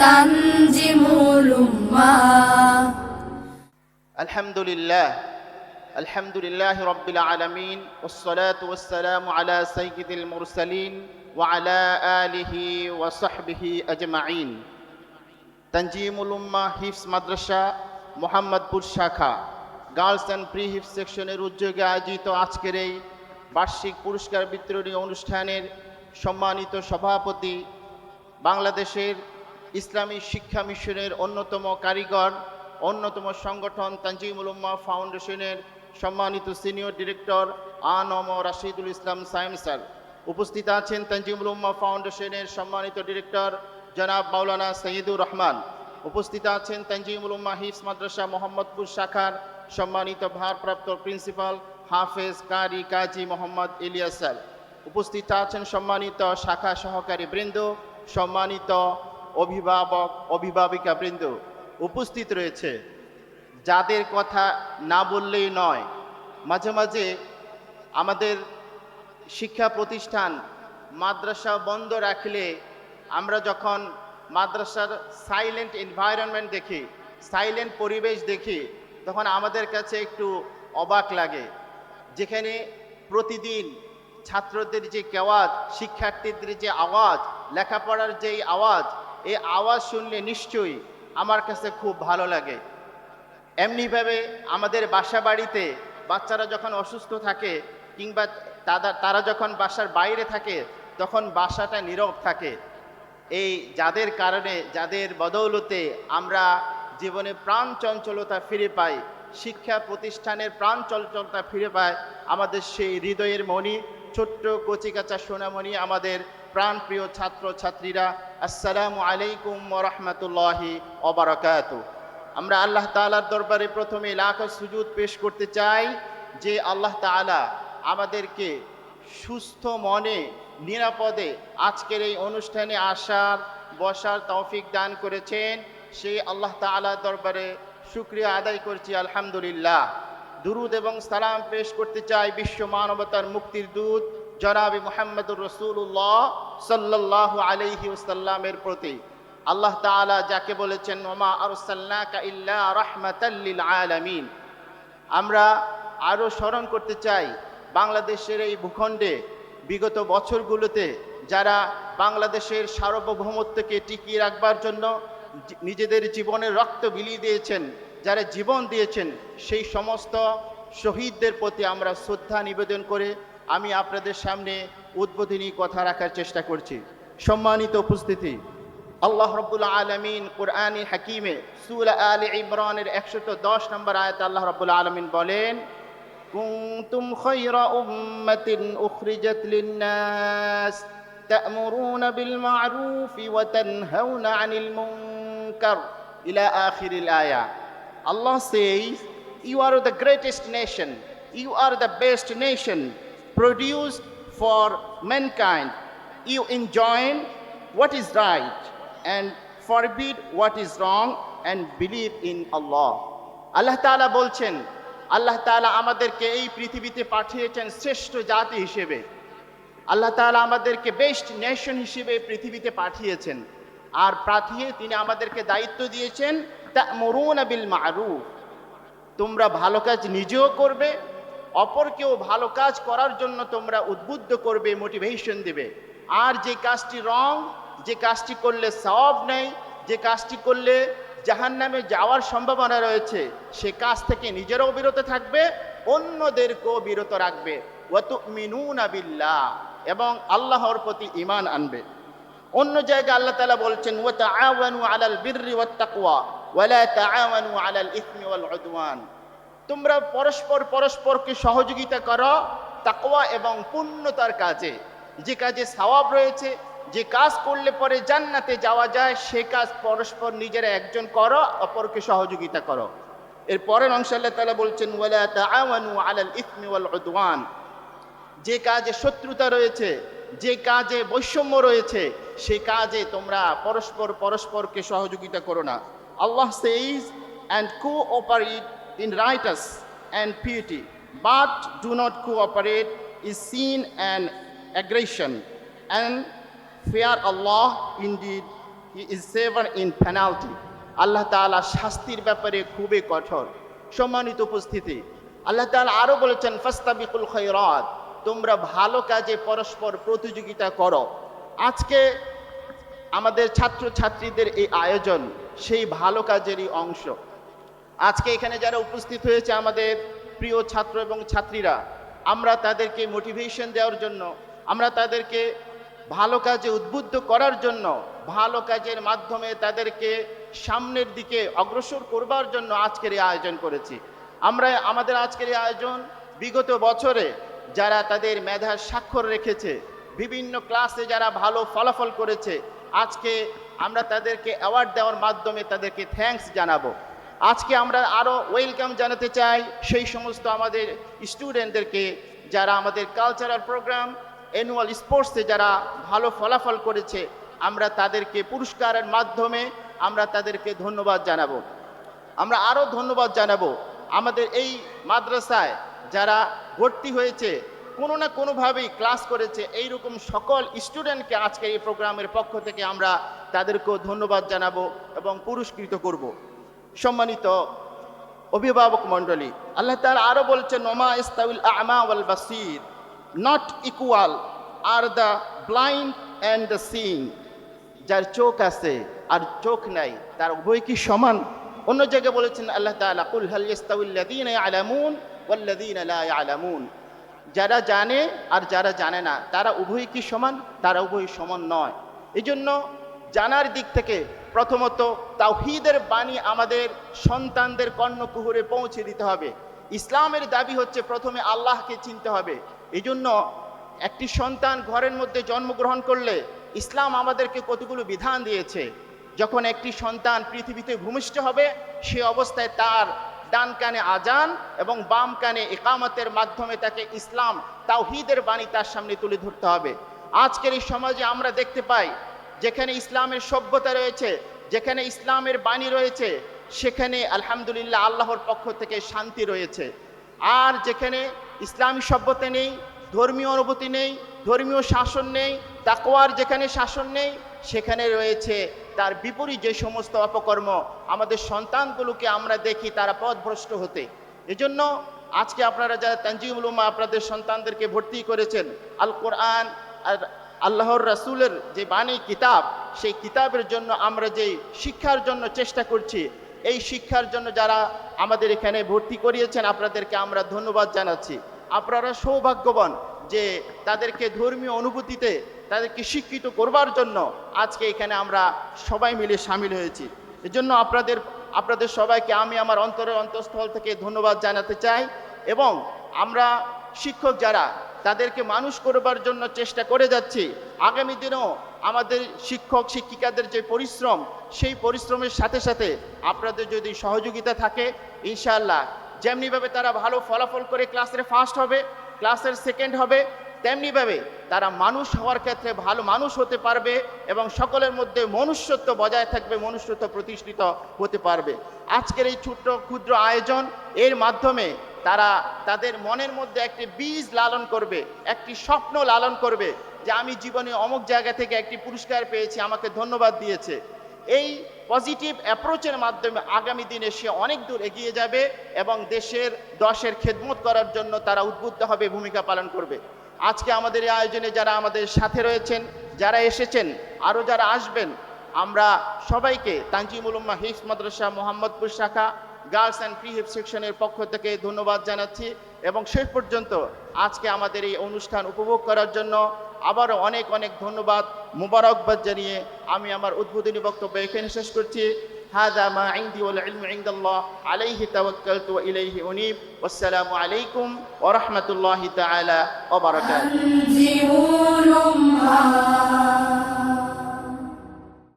تنجم الأمة الحمد لله الحمد لله رب العالمين والصلاة والسلام على سيد المرسلين وعلى آله وصحبه أجمعين তঞ্জিম উলুম্মা হিফস মাদ্রাসা মোহাম্মদপুর শাখা girls and pre হিফ সেকশনের উদ্যোগে আয়োজিত আজকের এই বার্ষিক পুরস্কার বিতরণী অনুষ্ঠানের সম্মানিত সভাপতি বাংলাদেশের ইসলামী শিক্ষা মিশনের অন্যতম কারিগর, অন্যতম সংগঠন তানজিমুল উম্মা ফাউন্ডেশনের সম্মানিত senior director ANM Rashidul Islam Saim sir. উপস্থিত আছেন তানজিমুল উম্মা ফাউন্ডেশনের সম্মানিত ডিরেক্টর জনাব মাওলানা সৈয়দুর রহমান। উপস্থিত আছেন তানজিমুল উম্মা হিফস মাদ্রাসা মোহাম্মদপুর শাখার সম্মানিত ভারপ্রাপ্ত প্রিন্সিপাল হাফেজ কারি কাজী মোহাম্মদ ইলিয়াস স্যার। উপস্থিত আছেন সম্মানিত শাখা সহকারী বৃন্দ, সম্মানিত অভিভাবক, অভিভাবিকা বৃন্দ উপস্থিত রয়েছে। যাদের কথা না বললেই নয়, মাঝে মাঝে আমাদের শিক্ষা প্রতিষ্ঠান মাদ্রাসা বন্ধ রাখলে আমরা যখন মাদ্রাসার সাইলেন্ট এনভায়রনমেন্ট দেখি সাইলেন্ট পরিবেশ দেখি, তখন আমাদের কাছে একটু অবাক লাগে। যেখানে প্রতিদিন ছাত্রদের যে কেওয়াজ, শিক্ষার্থীদের যে আওয়াজ, লেখাপড়ার যেই আওয়াজ এই আওয়াজ শুনলে নিশ্চয়ই আমার কাছে খুব ভালো লাগে। এমনিভাবে আমাদের বাসা বাড়িতে বাচ্চারা যখন অসুস্থ থাকে কিংবা তারা তারা যখন বাসার বাইরে থাকে, তখন বাসাটা নীরব থাকে। এই যাদের কারণে, যাদের বদৌলতে আমরা জীবনে প্রাণ চঞ্চলতা ফিরে পাই, শিক্ষা প্রতিষ্ঠানের প্রাণ চঞ্চলতা ফিরে পাই আমাদের সেই হৃদয়ের মণি, ছোট্ট কচিকাচা সোনামণি আমাদের প্রাণপ্রিয় ছাত্র ছাত্রীরা আসসালামু আলাইকুম রহমতুল্লাহি অবরাকাতু আমরা আল্লাহ তাআলার দরবারে প্রথমে লাখ সুজুদ পেশ করতে চাই যে আল্লাহ তাআলা আমাদেরকে সুস্থ মনে, নিরাপদে আজকের এই অনুষ্ঠানে আসার, বসার তৌফিক দান করেছেন। সেই আল্লাহ তাআলার দরবারে শুক্রিয়া আদায় করছি, আলহামদুলিল্লাহ। দুরুদ এবং সালাম পেশ করতে চাই বিশ্ব মানবতার মুক্তির দূত জনাবি মোহাম্মদুর রসুল্লাহ সাল্লাহ আলাইহি ওসাল্লামের প্রতি। আল্লাহ তাআলা যাকে বলেছেন, ওমা আরসাল্লাকা ইল্লা রাহমাতাল্লিল আলামিন। আমরা আরও স্মরণ করতে চাই, বাংলাদেশের এই ভূখণ্ডে বিগত বছরগুলোতে যারা বাংলাদেশের সার্বভৌমত্বকে টিকিয়ে রাখবার জন্য নিজেদের জীবনের রক্ত বিলিয়ে দিয়েছেন যারা জীবন দিয়েছেন সেই সমস্ত শহীদদের প্রতি আমরা শ্রদ্ধা নিবেদন করে আমি আপনাদের সামনে উদ্বোধনী কথা রাখার চেষ্টা করছি সম্মানিত উপস্থিতি আল্লাহ রব্বুল আলমিন কোরআনী হাকিমে সুলা আলী ইমরানের একশত দশ নম্বর আয়াত আল্লাহ রব্বুল আলমিন বলেন কুন্তুম খৈরা উম্মাতিন উখরিজাত লিন্নাস تأمرون بالمعروف وتنهون عن المنكر إلى آخر الآية Allah says you are the greatest nation you are the best nation produced for mankind you enjoin what is right and forbid what is wrong and believe in Allah আল্লাহ তাআলা বলছেন আল্লাহ তাআলা আমাদেরকে এই পৃথিবীতে পাঠিয়েছেন শ্রেষ্ঠ জাতি হিসেবে আল্লাহ তাআলা আমাদেরকে বেস্ট নেশন হিসেবে পৃথিবীতে পাঠিয়েছেন আর পাঠিয়ে তিনি আমাদেরকে দায়িত্ব দিয়েছেন তা মরুন বিল মারুফ। তোমরা ভালো কাজ নিজেও করবে, অপরকেও ভালো কাজ করার জন্য তোমরা উদ্বুদ্ধ করবে মোটিভেশন দেবে। আর যে কাজটি রং, যে কাজটি করলে সওয়াব নেই, যে কাজটি করলে জাহান নামে যাওয়ার সম্ভাবনা রয়েছে, সে কাজ থেকে নিজেরাও বিরত থাকবে, অন্যদেরকেও বিরত রাখবে। ওয়াতুমিনুনা বিল্লাহ, এবং আল্লাহর প্রতি ঈমান আনবে। অন্য জায়গায় আল্লাহ তাআলা বলছেন ওয়াত আলাল ওয়াল উদওয়ান। তোমরা পরস্পর পরস্পরকে সহযোগিতা করো, তাকওয়া এবং পূর্ণতার কাজে। যে কাজে সওয়াব রয়েছে, যে কাজ করলে পরে জান্নাতে যাওয়া যায়, সে কাজ পরস্পর নিজেরা একজন করো, অপরকে সহযোগিতা করো। এর পরের অংশ আল্লাহ তাআলা বলছেন, ওয়ালা তাআওয়ানু আলাল ইসমি ওয়াল উদওয়ান। যে কাজে শত্রুতা রয়েছে, যে কাজে বৈষম্য রয়েছে, সে কাজে তোমরা পরস্পর পরস্পরকে সহযোগিতা করো না। Allah says and cooperate in righteousness and piety but do not cooperate in sin and aggression and fear Allah, indeed he is severe in penalty Allah Taala শাস্তির ব্যাপারে খুবই কঠোর। সম্মানিত উপস্থিতি, আল্লাহ তাআলা আরও বলেছেন, ফাস্তাবিকুল খৈরাত তোমরা ভালো কাজে পরস্পর প্রতিযোগিতা করো। আজকে আমাদের ছাত্র ছাত্রীদের এই আয়োজন সেই ভালো কাজেরই অংশ। আজকে এখানে যারা উপস্থিত হয়েছে আমাদের প্রিয় ছাত্র এবং ছাত্রীরা, আমরা তাদেরকে মোটিভেশন দেওয়ার জন্য, আমরা তাদেরকে ভালো কাজে উদ্বুদ্ধ করার জন্য, ভালো কাজের মাধ্যমে তাদেরকে সামনের দিকে অগ্রসর করবার জন্য আজকের এই আয়োজন করেছি। আমরা, আমাদের আজকের এই আয়োজন বিগত বছরে যারা তাদের মেধার স্বাক্ষর রেখেছে, বিভিন্ন ক্লাসে যারা ভালো ফলাফল করেছে, আজকে আমরা তাদেরকে অ্যাওয়ার্ড দেওয়ার মাধ্যমে তাদেরকে থ্যাঙ্কস জানাব। আজকে আমরা আরও ওয়েলকাম জানাতে চাই সেই সমস্ত আমাদের স্টুডেন্টদেরকে যারা আমাদের কালচারাল প্রোগ্রাম অ্যানুয়াল স্পোর্টসে যারা ভালো ফলাফল করেছে, আমরা তাদেরকে পুরস্কারের মাধ্যমে আমরা তাদেরকে ধন্যবাদ জানাব। আমরা আরও ধন্যবাদ জানাব। আমাদের এই মাদ্রাসায় যারা ভর্তি হয়েছে কোনো না কোনোভাবেই ক্লাস করেছে। এই রকম সকল স্টুডেন্টকে আজকে এই প্রোগ্রামের পক্ষ থেকে আমরা তাদেরকেও ধন্যবাদ জানাব এবং পুরস্কৃত করব। সম্মানিত অভিভাবক মণ্ডলী, আল্লাহ তাআলা আরও বলছেন নোমা ইস্তাউল আমা বাসির not equal are the blind and the seeing যার চোখ আছে আর চোখ নাই, তার উভয় কি সমান? অন্য জায়গায় বলেছেন, আল্লাহ তাআলা, কুল হাল ইয়াস্তাউল্লাযীনা ইয়ালামুন ওয়াল্লাযীনা লা ইয়ালামুন। যারা জানে আর যারা জানে না, তারা উভয় কি সমান? তারা উভয় সমান নয়। এই জন্য জানার দিক থেকে প্রথমত তাওহীদের বাণী আমাদের সন্তানদের কর্ণকুহরে পৌঁছে দিতে হবে। ইসলামের দাবি হচ্ছে প্রথমে আল্লাহকে চিনতে হবে। এই জন্য একটি সন্তান ঘরের মধ্যে জন্মগ্রহণ করলে ইসলাম আমাদেরকে কতগুলো বিধান দিয়েছে। যখন একটি সন্তান পৃথিবীতে ভূমিষ্ঠ হবে, সে অবস্থায় তার ডান কানে আজান এবং বাম কানে একামতের মাধ্যমে তাকে ইসলাম, তাওহিদের বাণী তার সামনে তুলে ধরতে হবে। আজকের এই সমাজে আমরা দেখতে পাই, যেখানে ইসলামের সভ্যতা রয়েছে, যেখানে ইসলামের বাণী রয়েছে, সেখানে আলহামদুলিল্লাহ আল্লাহর পক্ষ থেকে শান্তি রয়েছে। আর যেখানে ইসলামী সভ্যতা নেই ধর্মীয় অনুভূতি নেই, ধর্মীয় শাসন নেই, তাকওয়ার যেখানে শাসন নেই, সেখানে রয়েছে তার বিপরীত যে সমস্ত অপকর্ম আমাদের সন্তানগুলোকে আমরা দেখি তারা পথভ্রষ্ট হতে। এজন্য আজকে আপনারা যারা তানজিমুল উম্মাহ আপনাদের সন্তানদেরকে ভর্তি করেছেন, আল কোরআন আর আল্লাহর রাসুলের যে বাণী কিতাব, সেই কিতাবের জন্য আমরা যেই শিক্ষার জন্য চেষ্টা করছি, এই শিক্ষার জন্য যারা আমাদের এখানে ভর্তি করিয়েছেন, আপনাদেরকে আমরা ধন্যবাদ জানাচ্ছি। আপনারা সৌভাগ্যবান যে তাদেরকে ধর্মীয় অনুভূতিতে তাদেরকে শিক্ষিত করবার জন্য আজকে এখানে আমরা সবাই মিলে সামিল হয়েছি। এজন্য আপনাদের আপনাদের সবাইকে আমি আমার অন্তরের অন্তঃস্থল থেকে ধন্যবাদ জানাতে চাই এবং আমরা শিক্ষক যারা, তাদেরকে মানুষ করবার জন্য চেষ্টা করে যাচ্ছি। আগামী দিনেও আমাদের শিক্ষক, শিক্ষিকাদের যে পরিশ্রম, সেই পরিশ্রমের সাথে সাথে আপনাদের যদি সহযোগিতা থাকে, ইনশাআল্লাহ যেমনিভাবে তারা ভালো ফলাফল করে ক্লাসের ফার্স্ট হবে, ক্লাসের সেকেন্ড হবে, তেমনিভাবে তারা মানুষ হওয়ার ক্ষেত্রে ভালো মানুষ হতে পারবে এবং সকলের মধ্যে মনুষ্যত্ব বজায় থাকবে, মনুষ্যত্ব প্রতিষ্ঠিত হতে পারবে। আজকের এই ছোট্ট ক্ষুদ্র আয়োজন, এর মাধ্যমে তারা তাদের মনের মধ্যে একটি বীজ লালন করবে, একটি স্বপ্ন লালন করবে যে আমি জীবনে অমুক জায়গা থেকে একটি পুরস্কার পেয়েছি, আমাকে ধন্যবাদ দিয়েছে। এই পজিটিভ অ্যাপ্রোচের মাধ্যমে আগামী দিনে সে অনেক দূর এগিয়ে যাবে এবং দেশের দশের খেদমত করার জন্য তারা উদ্বুদ্ধ হবে, ভূমিকা পালন করবে। আজকে আমাদের এই আয়োজনে যারা আমাদের সাথে রয়েছেন, যারা এসেছেন আরও যারা আসবেন, আমরা সবাইকে তানজিমুল উম্মা হিফস মাদ্রাসা, মোহাম্মদপুর শাখা, গার্লস অ্যান্ড প্রি হিপ সেকশনের পক্ষ থেকে ধন্যবাদ জানাচ্ছি। এবং শেষ পর্যন্ত আজকে আমাদের এই অনুষ্ঠান উপভোগ করার জন্য আবারও অনেক অনেক ধন্যবাদ মুবারকবাদ জানিয়ে আমি আমার উদ্বোধনী বক্তব্য এখানে শেষ করছি هذا ما عندي والعلم عند الله عليه توكلت وإليه أنيب والسلام عليكم ورحمة الله تعالى وبركاته أنزلوا الأمها